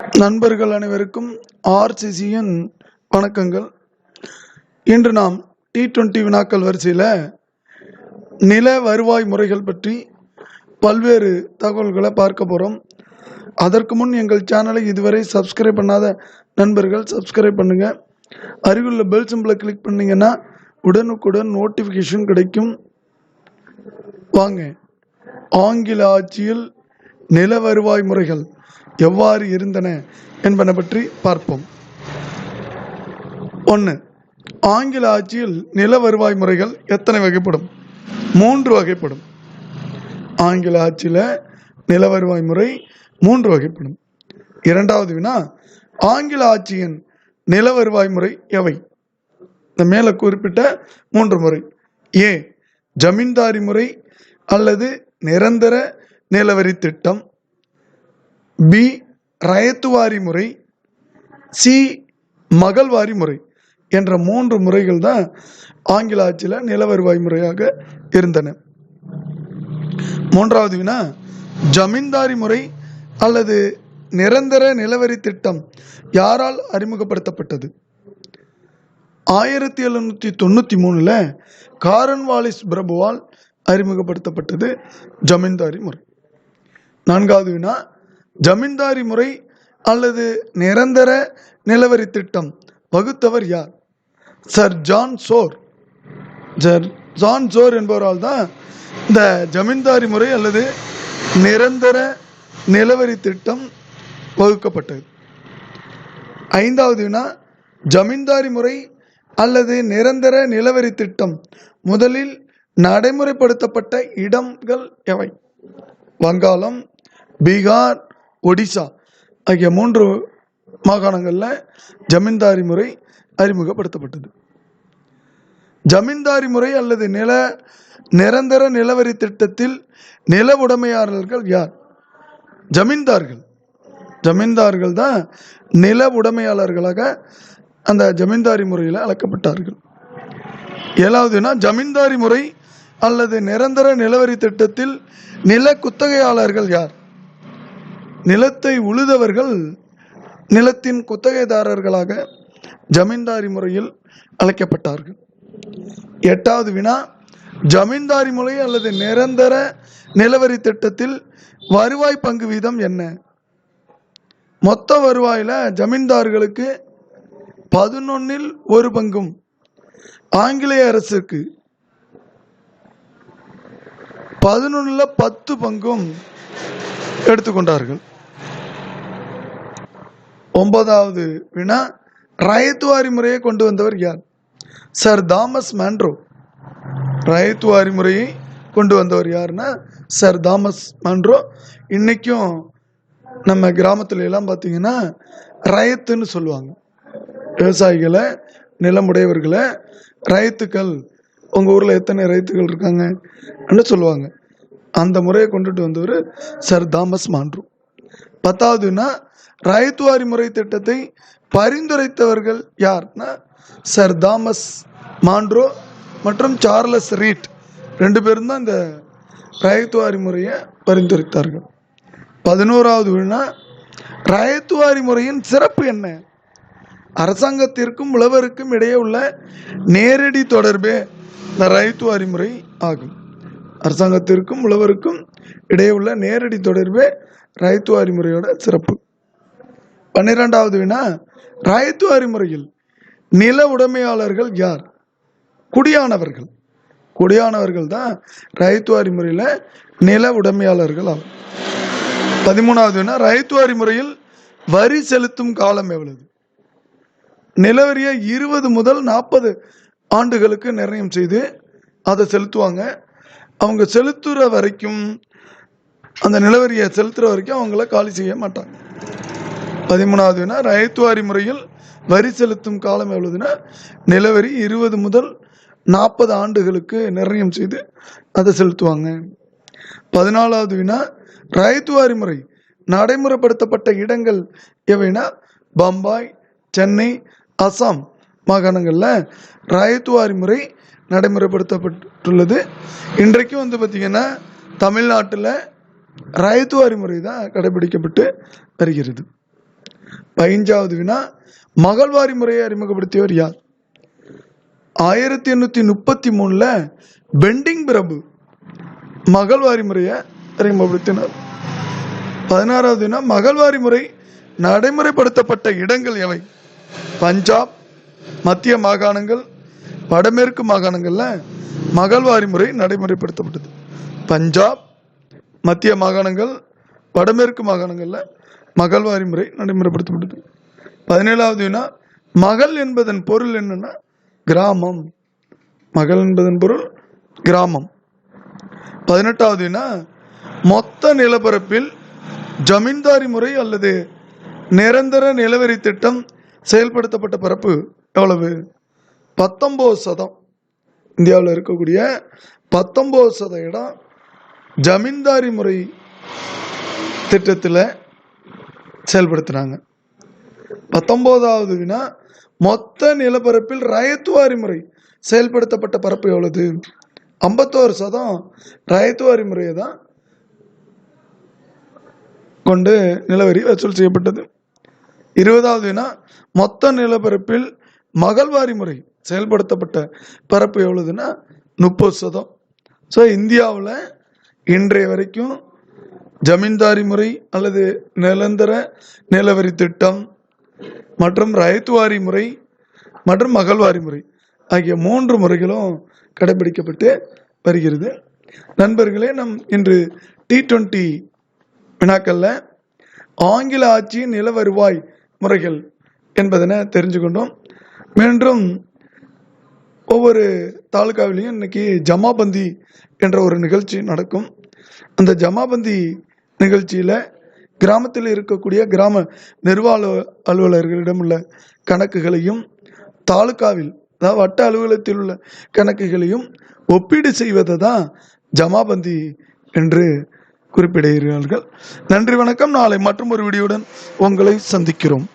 நண்பர்கள் அனைவருக்கும் ஆர்சிசியின் வணக்கங்கள். இன்று நாம் டி டுவெண்ட்டி வினாக்கள் வரிசையில் நில வருவாய் முறைகள் பற்றி பல்வேறு தகவல்களை பார்க்க போகிறோம் அதற்கு முன் எங்கள் சேனலை இதுவரை சப்ஸ்கிரைப் பண்ணாத நண்பர்கள் சப்ஸ்கிரைப் பண்ணுங்கள் அருகிலுள்ள பெல் சிம்பிளை கிளிக் பண்ணிங்கன்னா உடனுக்குடன் நோட்டிஃபிகேஷன் கிடைக்கும். வாங்க. ஆங்கில ஆட்சியில் நில வருவாய் முறைகள். எவ்வாறு இருந்தன என்பன பற்றி பார்ப்போம். ஒன்று ஆங்கில ஆட்சியில் நில வருவாய் முறைகள் எத்தனை வகைப்படும்? மூன்று வகைப்படும். ஆங்கில ஆட்சியில் நில வருவாய் முறை மூன்று வகைப்படும். இரண்டாவது வினா ஆங்கில ஆட்சியின் நில வருவாய் முறை எவை? இந்த மேலே குறிப்பிட்ட மூன்று முறை. ஏ ஜமீன்தாரி முறை அல்லது நிரந்தர நிலவரி திட்டம். பி ரயத்துவாரி முறை. சி மகள்வாரி முறை என்ற மூன்று முறைகள் தான் ஆங்கில ஆட்சியில் நில வருவாய் முறையாக இருந்தன. மூன்றாவது வினா ஜமீன்தாரி முறை அல்லது நிரந்தர நிலவரி திட்டம் யாரால் அறிமுகப்படுத்தப்பட்டது? ஆயிரத்தி எழுநூற்றி தொண்ணூற்றி மூணில் காரன்வாலிஸ் பிரபுவால் அறிமுகப்படுத்தப்பட்டது ஜமீன்தாரி முறை. நான்காவது வினா ஜமீன்தாரி முறை அல்லது நிரந்தர நிலவரி திட்டம் வகுத்தவர் யார்? Sir John Shore. Sir John Shore என்பவரால் தான் இந்த ஜமீன்தாரி முறை அல்லது நிரந்தர நிலவரி திட்டம் வகுக்கப்பட்டது. ஐந்தாவதுனா ஜமீன்தாரி முறை அல்லது நிரந்தர நிலவரி திட்டம் முதலில் நடைமுறைப்படுத்தப்பட்ட இடங்கள் எவை? வங்காளம் பீகார் ஒடிசா ஆகிய மூன்று மாகாணங்களில் ஜமீன்தாரி முறை அறிமுகப்படுத்தப்பட்டது. ஜமீன்தாரி முறை அல்லது நில நிரந்தர நிலவரி திட்டத்தில் நில உடைமையாளர்கள் யார்? ஜமீன்தார்கள். ஜமீன்தார்கள் தான் நில உடைமையாளர்களாக அந்த ஜமீன்தாரி முறையில் அழைக்கப்பட்டார்கள். ஏழாவதுனா ஜமீன்தாரி முறை அல்லது நிரந்தர நிலவரி திட்டத்தில் நில குத்தகையாளர்கள் யார்? நிலத்தை உழுதவர்கள் நிலத்தின் குத்தகைதாரர்களாக ஜமீன்தாரி முறையில் அழைக்கப்பட்டார்கள். எட்டாவது வினா ஜமீன்தாரி முறை அல்லது நிரந்தர நிலவரி திட்டத்தில் வருவாய் பங்கு வீதம் என்ன? மொத்த வருவாயில் ஜமீன்தார்களுக்கு பதினொன்னில் ஒரு பங்கும் ஆங்கிலேய அரசுக்கு. பதினொன்றில் பத்து பங்கும் எடுத்துக்கொண்டார்கள். ஒன்பதாவது வினா ரயத்துவாரி முறையை கொண்டு வந்தவர் யார்? Sir Thomas மேண்ட்ரோ. ரயத்துவாரி முறையை கொண்டு வந்தவர் யாருன்னா? Sir Thomas Munro. இன்னைக்கும் நம்ம கிராமத்துல எல்லாம் பார்த்தீங்கன்னா ரயத்துன்னு சொல்லுவாங்க. விவசாயிகளை நிலமுடையவர்களை ரயத்துக்கள் உங்கள் ஊரில் எத்தனை ரைத்துகள் இருக்காங்கன்னு சொல்லுவாங்க. அந்த முறையை கொண்டுட்டு வந்தவர் சர் தாமஸ் மாண்ட்ரூ. பத்தாவதுன்னா ராயத்துவாரி முறை திட்டத்தை பரிந்துரைத்தவர்கள் யார்னா சர் தாமஸ் மாண்ட்ரோ மற்றும் சார்லஸ் ரீட். ரெண்டு பேரும் தான் இந்த ராயத்துவாரி முறையை பரிந்துரைத்தார்கள். பதினோராவது வினா ரயத்துவாரி முறையின் சிறப்பு என்ன? அரசாங்கத்திற்கும் உழவருக்கும் இடையே உள்ள நேரடி தொடர்பே இந்த ரைத்துவாரி முறை ஆகும். அரசாங்கத்திற்கும் உழவருக்கும் இடையே உள்ள நேரடி தொடர்பே ரைத்துவாரி முறையோட சிறப்பு. பன்னிரெண்டாவது வினா ராயத்து அறிமுறையில் நில உடைமையாளர்கள் யார்? குடியானவர்கள். குடியானவர்கள் தான் ரைத்துவாரி முறையில் நில உடைமையாளர்கள் ஆகும் பதிமூணாவது வினா ரைத்துவாரி முறையில் வரி செலுத்தும் காலம் எவ்வளவு? நிலவரியை இருபது முதல் நாற்பது ஆண்டுகளுக்கு நிர்ணயம் செய்து அதை செலுத்துவாங்க. அவங்க செலுத்துகிற வரைக்கும் அந்த நிலவரியை செலுத்துகிற வரைக்கும் அவங்கள காலி செய்ய மாட்டாங்க. பதிமூணாவது வினா ரயத்துவாரி முறையில் வரி செலுத்தும் காலம் எவ்வளவுனா நிலவரி இருபது முதல் நாற்பது ஆண்டுகளுக்கு நிர்ணயம் செய்து அதை செலுத்துவாங்க. பதினாலாவது வினா ரயத்துவாரி முறை நடைமுறைப்படுத்தப்பட்ட இடங்கள் எவைனா பம்பாய் சென்னை அசாம் மாகாணங்களில் ராயத்துவாரி முறை நடைமுறைப்படுத்தப்பட்டுள்ளது. இன்றைக்கும் வந்து பார்த்திங்கன்னா தமிழ்நாட்டில் ராயத்துவாரி முறை தான் கடைபிடிக்கப்பட்டு வருகிறது. பதினஞ்சாவது வினா மகள்வாரி முறையை அறிமுகப்படுத்தியவர் யார்? ஆயிரத்தி எண்ணூற்றி முப்பத்தி மூணில் பெண்டிங் பிரபு மகள்வாரி முறையை அறிமுகப்படுத்தினார். பதினாறாவது வினா மகள்வாரி முறை நடைமுறைப்படுத்தப்பட்ட இடங்கள் எவை? பஞ்சாப் மத்திய மாகாணங்கள் வடமேற்கு மாகாணங்களில் மகள்வாரி முறை நடைமுறைப்படுத்தப்பட்டது. பஞ்சாப் மத்திய மாகாணங்கள் வடமேற்கு மாகாணங்களில் மகள்வாரி முறை நடைமுறைப்படுத்தப்பட்டது. பதினேழாவது வினா மகள் என்பதன் பொருள் என்னன்னா கிராமம். மகள் என்பதன் பொருள் கிராமம். பதினெட்டாவது வினா மொத்த நிலப்பரப்பில் ஜமீன்தாரி முறை அல்லது நிரந்தர நிலவரி திட்டம் செயல்படுத்தப்பட்ட பரப்பு எவ்வளவு? பத்தொம்போது சதம். இந்தியாவில் இருக்கக்கூடிய பத்தொம்போது சத இடம் ஜமீன்தாரி முறை திட்டத்தில் செயல்படுத்துனாங்க பத்தொம்போதாவது வினா மொத்த நிலப்பரப்பில் ரயத்துவாரி முறை செயல்படுத்தப்பட்ட பரப்பு எவ்வளவு? ஐம்பத்தோரு சதம் ரயத்துவாரி முறையை தான் கொண்டு நிலவரி வசூல் செய்யப்பட்டது. இருபதாவது வினா மொத்த நிலப்பரப்பில் மகள்வாரி முறை செயல்படுத்தப்பட்ட பரப்பு எவ்வளவுன்னா முப்பது சதம். ஸோ இந்தியாவில் இன்றைய வரைக்கும் ஜமீன்தாரி முறை அல்லது நிரந்தர நிலவரி திட்டம் மற்றும் ரயத்துவாரி முறை மற்றும் மகள்வாரி முறை ஆகிய மூன்று முறைகளும் கடைபிடிக்கப்பட்டு வருகிறது. நண்பர்களே நம் இன்று டி டுவெண்ட்டி வினாக்களில் ஆங்கில ஆட்சியின் நில வருவாய் முறைகள் என்பதனை தெரிஞ்சு கொண்டோம். மீண்டும் ஒவ்வொரு தாலுகாவிலையும் இன்னைக்கு ஜமாபந்தி என்ற ஒரு நிகழ்ச்சி நடக்கும். அந்த ஜமாபந்தி நிகழ்ச்சியில் கிராமத்தில் இருக்கக்கூடிய கிராம நிர்வாக அலுவலர்களிடம் உள்ள கணக்குகளையும் தாலுகாவில் அதாவது வட்ட அலுவலகத்தில் உள்ள கணக்குகளையும் ஒப்பீடு செய்வதை தான் ஜமாபந்தி என்று குறிப்பிடுகிறார்கள். நன்றி வணக்கம். நாளை மற்றும் ஒரு வீடியோடன் உங்களை சந்திக்கிறோம்.